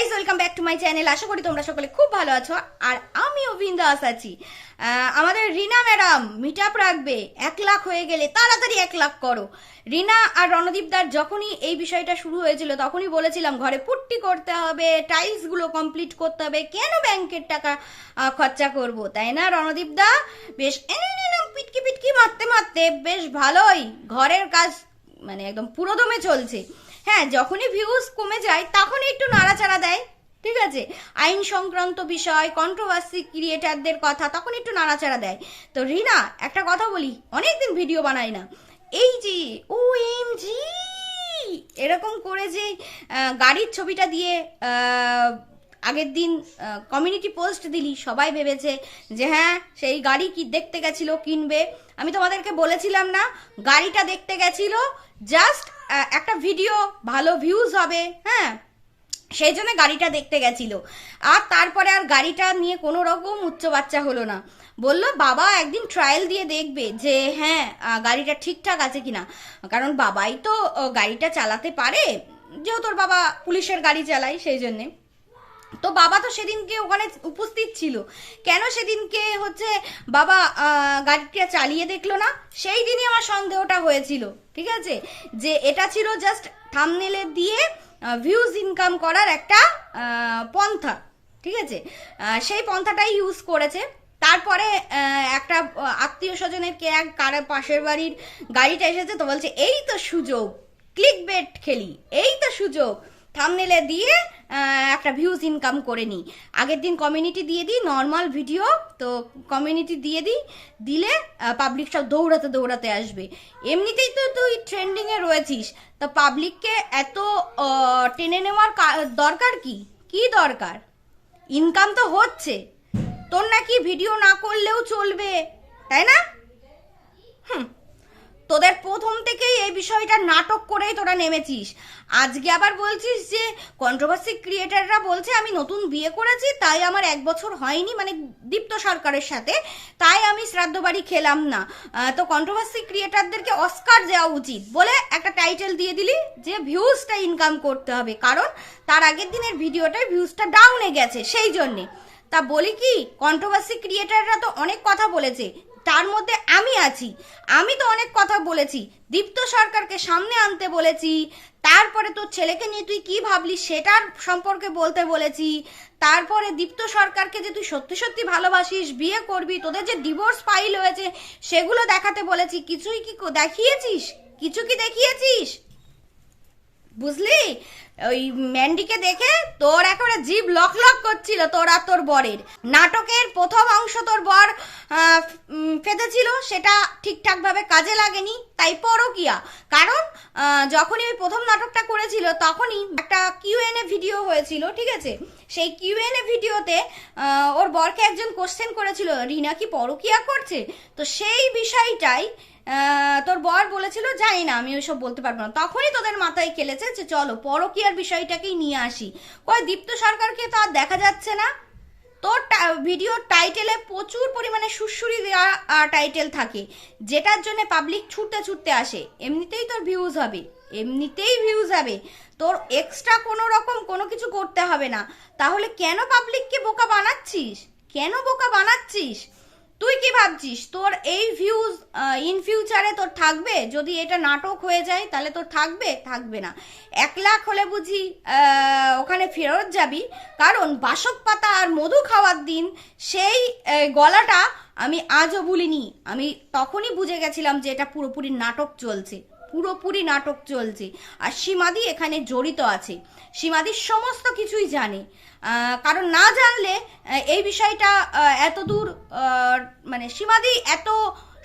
Guys welcome back to my channel আশা করি তোমরা সকলে খুব ভালো আছো, আর আমি অভিন্দাস আছি। আমাদের রিনা ম্যাডাম মিট আপ রাখবে। এক লাখ হয়ে গেলে তাড়াতাড়ি এক লাখ করো। রিনা আর রণদীপদার যখনই এই বিষয়টা শুরু হয়েছিল, তখনই বলেছিলাম, ঘরে পুট্টি করতে হবে টাইলসগুলো কমপ্লিট করতে হবে, কেন ব্যাংকের টাকা খরচা করব? তাই না রণদীপদা বেশ পিটকি পিটকি মারতে মারতে বেশ ভালোই ঘরের কাজ মানে একদম পুরোদমে চলছে। হ্যাঁ যখনই ভিউজ কমে যায়, তখনই একটু নাড়াচাড়া দেয়। ঠিক আছে? আইন সংক্রান্ত বিষয় কন্ট্রোভার্সি ক্রিয়েটারদের কথা, তখন একটু নাড়াচাড়া দেয়। তো রিনা, একটা কথা বলি, অনেকদিন ভিডিও বানাই না। এই যে ও এম জি এরকম করে যে গাড়ির ছবিটা দিয়ে আগের দিন কমিউনিটি পোস্ট দিলি, সবাই ভেবেছে যে হ্যাঁ সেই গাড়ি কি দেখতে গেছিল, কিনবে। আমি তোমাদেরকে বলেছিলাম না, গাড়িটা দেখতে গেছিল জাস্ট একটা ভিডিও ভালো ভিউজ হবে হ্যাঁ? সেই জন্য গাড়িটা দেখতে গেছিল। আর তারপরে আর গাড়িটা নিয়ে কোনো রকম উচ্চ বাচ্চা হলো না। বলল, বাবা, একদিন ট্রায়াল দিয়ে দেখবে যে হ্যাঁ গাড়িটা ঠিকঠাক আছে কিনা। কারণ বাবাই তো গাড়িটা চালাতে পারে, যেহেতু ওর বাবা পুলিশের গাড়ি চালায়, সেই জন্যে। তো বাবা তো সেদিনকে ওখানে উপস্থিত ছিল। কেন সেদিনকে হচ্ছে বাবা গাড়িটা চালিয়ে দেখল না? সেই দিনই আমার সন্দেহটা হয়েছিল, ঠিক আছে? যে এটা ছিল জাস্ট থামনেলে দিয়ে ভিউজ ইনকাম করার একটা পন্থা, ঠিক আছে? সেই পন্থাটাই ইউজ করেছে। তারপরে একটা আত্মীয় স্বজনের কে এক কার পাশের বাড়ির গাড়িটা এসেছে, তো বলছে, এই তো সুযোগ ক্লিক বেট খেলি, এই তো সুযোগ থামনেলে দিয়ে একটা ভিউজ ইনকাম করে নিই। আগের দিন কমিউনিটি দিয়ে দিই নর্মাল ভিডিও তো কমিউনিটি দিয়ে দিই, দিলে পাবলিক সব দৌড়াতে দৌড়াতে আসবে। এমনিতেই তো তুই ট্রেন্ডিংয়ে রয়েছিস, তো পাবলিককে এত টেনে নেওয়ার দরকার কি? কি দরকার? ইনকাম তো হচ্ছে। তোর নাকি ভিডিও না করলেও চলবে, তাই না? হুম। তোদের প্রথম থেকেই এই বিষয়টা নাটক করেই তোরা নেমেছিস। আজকে আবার বলছিস যে কন্ট্রোভার্সি ক্রিয়েটাররা বলছে, আমি নতুন বিয়ে করেছি, তাই আমার এক বছর হয়নি মানে দীপ্ত সরকারের সাথে, তাই আমি শ্রাদ্ধ বাড়ি খেলাম না। তো কন্ট্রোভার্সি ক্রিয়েটারদেরকে অস্কার দেওয়া উচিত বলে একটা টাইটেল দিয়ে দিলি যে ভিউজটা ইনকাম করতে হবে, কারণ তার আগের দিনের ভিডিওটায় ভিউজটা ডাউনে গেছে, সেই জন্যে। তা বলি কি কন্ট্রোভার্সি ক্রিয়েটাররা তো অনেক কথা বলেছে তার মধ্যে আমি আছি। আমি তো অনেক কথা বলেছি। দীপ্ত সরকারকে সামনে আনতে বলেছি। তারপরে তোর ছেলেকে নিয়ে তুই কি ভাবলি সেটার সম্পর্কে বলতে বলেছি। তারপরে দীপ্ত সরকারকে যে তুই সত্যি সত্যি ভালোবাসিস, বিয়ে করবি, তোদের যে ডিভোর্স ফাইল হয়েছে, সেগুলো দেখাতে বলেছি। কিছুই কি দেখিয়েছিস? কিছু কি দেখিয়েছিস? বুঝলি? ওই ম্যান্ডিকে দেখে তোর একেবারে জীব লক লক করছিল তোর আর তোর বরের। নাটকের প্রথম অংশ তোর বর ফেঁদেছিল, সেটা ঠিকঠাক ভাবে কাজে লাগেনি, তাই পরকিয়া। কারণ যখনই ওই প্রথম নাটকটা করেছিল, তখনই একটা কিউএনএ ভিডিও হয়েছিল, ঠিক আছে? সেই কিউএনএ ভিডিওতে ওর বরকে একজন কোশ্চেন করেছিল, রিনা কি পরকিয়া করছে? তো সেই বিষয়টাই তোর বর বলেছিল, জানি না, আমি ওইসব বলতে পারব না। তখনই তোদের মাথায় খেলেছে যে চলো, পরকিয়ার বিষয়টাকেই নিয়ে আসি। কয়, দীপ্ত সরকারকে তো আর দেখা যাচ্ছে না। তোর ভিডিওর টাইটেলে প্রচুর পরিমাণে সুরসুরি দেওয়া টাইটেল থাকে, যেটার জন্য পাবলিক ছুটতে ছুটতে আসে। এমনিতেই তোর ভিউজ হবে, এমনিতেই ভিউজ হবে। তোর এক্সট্রা কোনো রকম কোনো কিছু করতে হবে না। তাহলে কেন পাবলিককে বোকা বানাচ্ছিস? কেন বোকা বানাচ্ছিস? তুই কি ভাবছিস? তোর এই ভিউজ ইন ফিউচারে তোর থাকবে? যদি এটা নাটক হয়ে যায়, তাহলে তোর থাকবে? থাকবে না। এক লাখ হলে বুঝি ওখানে ফেরত যাবি। কারণ বাসক পাতা আর মধু খাওয়ার দিন, সেই গলাটা আমি আজও ভুলিনি। আমি তখনই বুঝে গেছিলাম যে এটা পুরোপুরি নাটক চলছে। পুরোপুরি নাটক চলছে। আর সীমাদি এখানে জড়িত আছে। সীমাদি সমস্ত কিছুই জানে। কারণ না জানলে এই বিষয়টা এত দূর মানে সীমাদি এত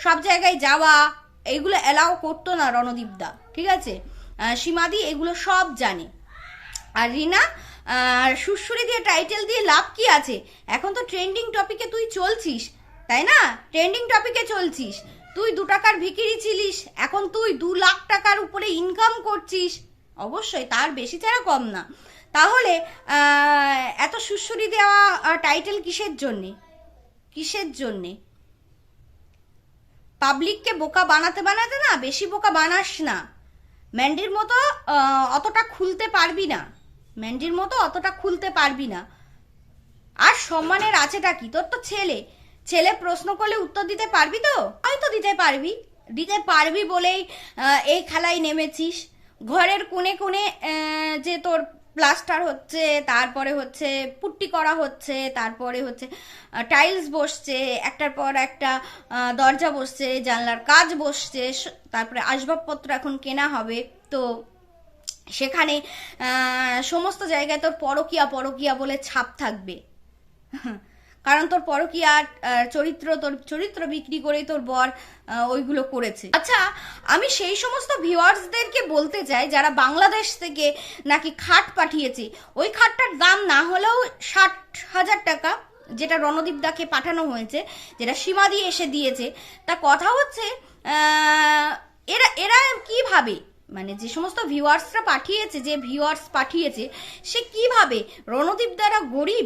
সব জায়গায় যাওয়া এইগুলো অ্যালাউ করতো না রণদীপদা ঠিক আছে? সীমাদি এগুলো সব জানে। আর রিনা, আর দিয়ে টাইটেল দিয়ে লাভ কি আছে? এখন তো ট্রেন্ডিং টপিকে তুই চলছিস, তাই না? ট্রেন্ডিং টপিকে চলছিস। তুই দু টাকার ভিকিরি ছিলিস, এখন তুই দু লাখ টাকার উপরে ইনকাম করছিস। অবশ্যই, তার বেশি ছাড়া কম না। তাহলে এত সুরসুরি দেওয়া টাইটেল কিসের জন্যে? কিসের জন্যে? পাবলিককে বোকা বানাতে বানাতে না, বেশি বোকা বানাস না। ম্যান্ডির মতো অতটা খুলতে পারবি না। ম্যান্ডির মতো অতটা খুলতে পারবি না। আর সম্মানের আছেটা কি? তোর তো ছেলে। ছেলে প্রশ্ন করলে উত্তর দিতে পারবি তো? হয়তো দিতে পারবি। দিতে পারবি বলেই এই খেলায় নেমেছিস। ঘরের কোণে কোণে যে তোর প্লাস্টার হচ্ছে, তারপরে হচ্ছে পুট্টি করা হচ্ছে, তারপরে হচ্ছে টাইলস বসছে, একটার পর একটা দরজা বসছে, জানলার কাজ বসছে তারপরে আসবাবপত্র এখন কেনা হবে। তো সেখানে সমস্ত জায়গায় তোর পরকিয়া পরকিয়া বলে ছাপ থাকবে। কারণ তোর পরকিয়া চরিত্র, তোর চরিত্র বিক্রি করেই তোর বর ওইগুলো করেছে। আচ্ছা আমি সেই সমস্ত ভিউয়ার্সদেরকে বলতে চাই যারা বাংলাদেশ থেকে নাকি খাট পাঠিয়েছে। ওই খাটটার দাম না হলেও ষাট হাজার টাকা, যেটা রণদীপ দাকে পাঠানো হয়েছে, যেটা সীমা দিয়ে এসে দিয়েছে। তা কথা হচ্ছে এরা এরা কীভাবে মানে যে সমস্ত ভিউয়ার্সরা পাঠিয়েছে, যে ভিউয়ার্স পাঠিয়েছে, সে কীভাবে রণদীপ দ্বারা গরিব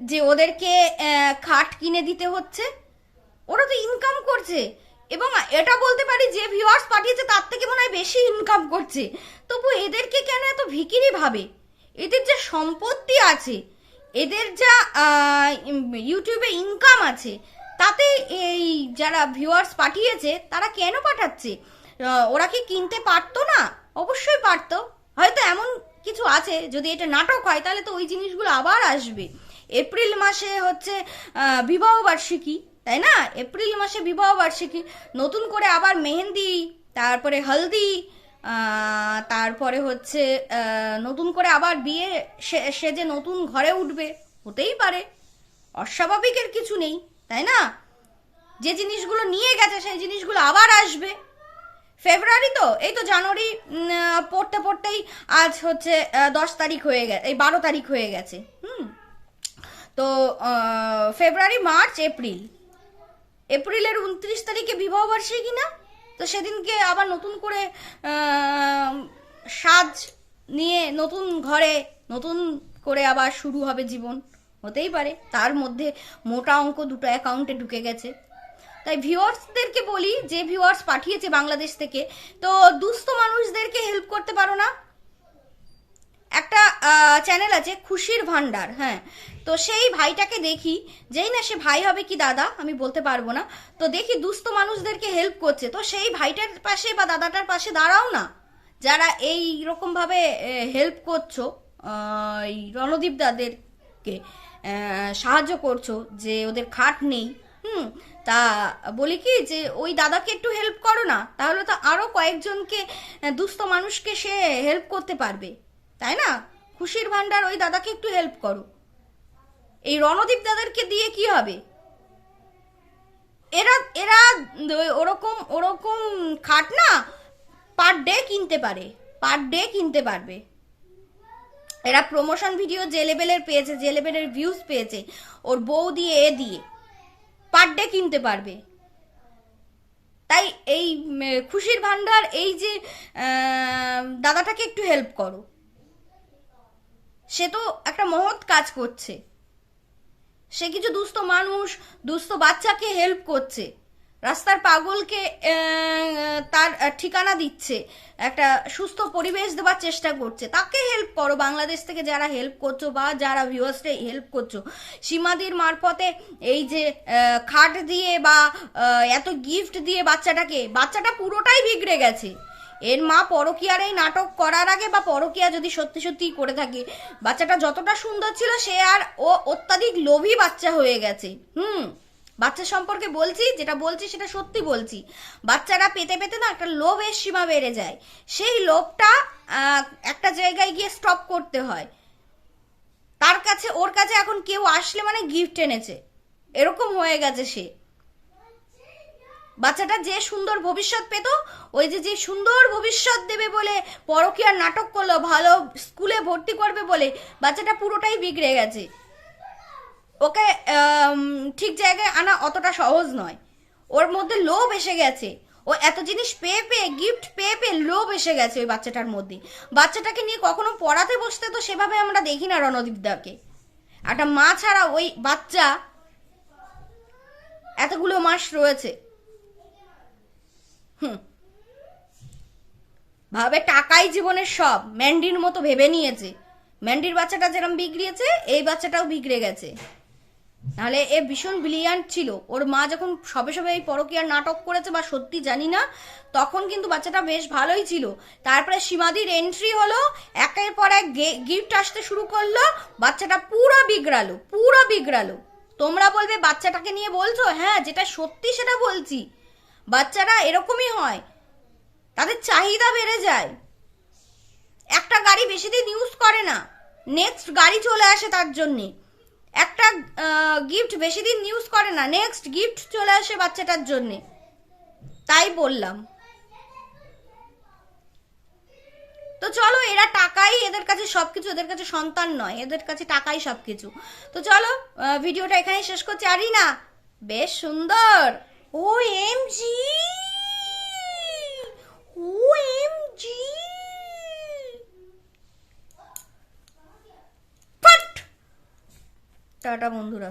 যে ওদেরকে খাট কিনে দিতে হচ্ছে, ওরা তো ইনকাম করছে। এবং এটা বলতে পারি যে ভিউয়ার্স পাঠিয়েছে, তার থেকে মনে হয় বেশি ইনকাম করছে। তবু এদেরকে কেন এত ভিকিরি ভাবে? এদের যে সম্পত্তি আছে, এদের যা ইউটিউবে ইনকাম আছে, তাতে এই যারা ভিউয়ার্স পাঠিয়েছে, তারা কেন পাঠাচ্ছে? ওরা কি কিনতে পারতো না? অবশ্যই পারতো। হয়তো এমন কিছু আছে, যদি এটা নাটক হয়, তাহলে তো ওই জিনিসগুলো আবার আসবে। এপ্রিল মাসে হচ্ছে বিবাহ বার্ষিকী, তাই না? এপ্রিল মাসে বিবাহ বার্ষিকী। নতুন করে আবার মেহেন্দি, তারপরে হলদি তারপরে হচ্ছে নতুন করে আবার বিয়ে সে যে নতুন ঘরে উঠবে। হতেই পারে। অস্বাভাবিকের কিছু নেই, তাই না? যে জিনিসগুলো নিয়ে গেছে, সেই জিনিসগুলো আবার আসবে। ফেব্রুয়ারি তো? এই তো জানুয়ারি পড়তে পড়তেই আজ হচ্ছে দশ তারিখ হয়ে গেছে এই বারো তারিখ হয়ে গেছে। তো ফেব্রুয়ারি, মার্চ, এপ্রিল। এপ্রিলের উনত্রিশ তারিখে বিবাহ বার্ষিকী না? তো সেদিনকে আবার নতুন করে সাজ নিয়ে নতুন ঘরে, নতুন করে আবার শুরু হবে জীবন। হতেই পারে, তার মধ্যে মোটা অঙ্ক দুটো অ্যাকাউন্টে ঢুকে গেছে। তাই ভিউয়ার্সদেরকে বলি, যে ভিউয়ার্স পাঠিয়েছে বাংলাদেশ থেকে, তো দুস্থ মানুষদেরকে হেল্প করতে পারো না। একটা চ্যানেল আছে খুশির ভান্ডার হ্যাঁ। তো সেই ভাইটাকে দেখি, যেই না সে ভাই হবে কি দাদা, আমি বলতে পারব না। তো দেখি দুস্থ মানুষদেরকে হেল্প করছে। তো সেই ভাইটার পাশে বা দাদাটার পাশে দাঁড়াও না। যারা এই রকম ভাবে হেল্প করছ এই রণদীপ দাদেরকে সাহায্য করছ যে ওদের খাট নেই, হুম। তা বলি কি যে ওই দাদাকে একটু হেল্প করো না, তাহলে তো আরও কয়েকজনকে দুস্থ মানুষকে সে হেল্প করতে পারবে। তাই না? খুশির ভান্ডার ওই দাদাকে একটু হেল্প করো। এই রণদীপ দাদারকে দিয়ে কি হবে? এরা এরা ওরকম ওরকম খাট না পার ডে কিনতে পারে পার ডে কিনতে পারবে। এরা প্রমোশন ভিডিও যে লেভেলের পেয়েছে, যে লেভেলের ভিউজ পেয়েছে, ওর বউ দিয়ে, এ দিয়ে পার ডে কিনতে পারবে। তাই এই খুশির ভান্ডার এই যে দাদাটাকে একটু হেল্প করো। সে তো একটা মহৎ কাজ করছে। সে কিছু দুস্থ মানুষ, দুস্থ বাচ্চাকে হেল্প করছে। রাস্তার পাগলকে তার ঠিকানা দিচ্ছে। একটা সুস্থ পরিবেশ দেওয়ার চেষ্টা করছে। তাকে হেল্প করো। বাংলাদেশ থেকে যারা হেল্প করছ বা যারা ভিউয়ার্সকে হেল্প করছ, সীমাদির মারফতে এই যে খাট দিয়ে বা এত গিফট দিয়ে বাচ্চাটাকে, বাচ্চাটা পুরোটাই বিগড়ে গেছে। এর মা পরকিয়ার এই নাটক করার আগে বা পরকিয়া যদি সত্যি সত্যি করে থাকে, বাচ্চাটা যতটা সুন্দর ছিল সে আর ও অত্যাধিক লোভী বাচ্চা হয়ে গেছে। হুম, বাচ্চা সম্পর্কে বলছি, যেটা বলছি সেটা সত্যি বলছি। বাচ্চারা পেতে পেতে না একটা লোভের সীমা বেড়ে যায়। সেই লোভটা একটা জায়গায় গিয়ে স্টপ করতে হয়। তার কাছে, ওর কাছে এখন কেউ আসলে মানে গিফট এনেছে। এরকম হয়ে গেছে সে। বাচ্চাটা যে সুন্দর ভবিষ্যৎ পেত, ওই যে যে সুন্দর ভবিষ্যৎ দেবে বলে পরকীয়ার নাটক করল, ভালো স্কুলে ভর্তি করবে বলে, বাচ্চাটা পুরোটাই বিগড়ে গেছে। ওকে ঠিক জায়গায় আনা অতটা সহজ নয়। ওর মধ্যে লোভ এসে গেছে। ও এত জিনিস পেয়ে পেয়ে গিফট পেয়ে পেয়ে লোভ এসে গেছে ওই বাচ্চাটার মধ্যে। বাচ্চাটাকে নিয়ে কখনো পড়াতে বসতে তো সেভাবে আমরা দেখি না রণদীপদাকে একটা মা ছাড়া ওই বাচ্চা, এতগুলো মাস রয়েছে। হুম। ভাবে টাকাই জীবনের সব। ম্যান্ডির মতো ভেবে নিয়েছে। ম্যান্ডির বাচ্চাটা যেরকম বিগড়িয়েছে, এই বাচ্চাটাও বিগড়ে গেছে। নাহলে এ ভীষণ ব্রিলিয়ান্ট ছিল। ওর মা যখন সবে সবে এই পরকীয়ার নাটক করেছে বা সত্যি জানি না, তখন কিন্তু বাচ্চাটা বেশ ভালোই ছিল। তারপরে সীমাদির এন্ট্রি হলো, একের পর এক গিফট আসতে শুরু করল, বাচ্চাটা পুরো বিগড়ালো পুরো বিগড়ালো। তোমরা বলবে বাচ্চাটাকে নিয়ে বলছো? হ্যাঁ যেটা সত্যি সেটা বলছি। বাচ্চারা এরকমই হয়। তাদের চাহিদা বেড়ে যায়। একটা গাড়ি বেশি দিন ইউজ করে না। নেক্সট গাড়ি চলে আসে তার জন্যে। একটা গিফট বেশি দিন ইউজ করে না। নেক্সট গিফট চলে আসে বাচ্চাটার জন্যে। তাই বললাম। তো চলো, এরা টাকাই এদের কাছে সব কিছু এদের কাছে সন্তান নয়। এদের কাছে টাকাই সব কিছু তো চলো ভিডিওটা এখানেই শেষ করছি। আরই না বেশ সুন্দর! OMG! জি টাটা বন্ধুরা।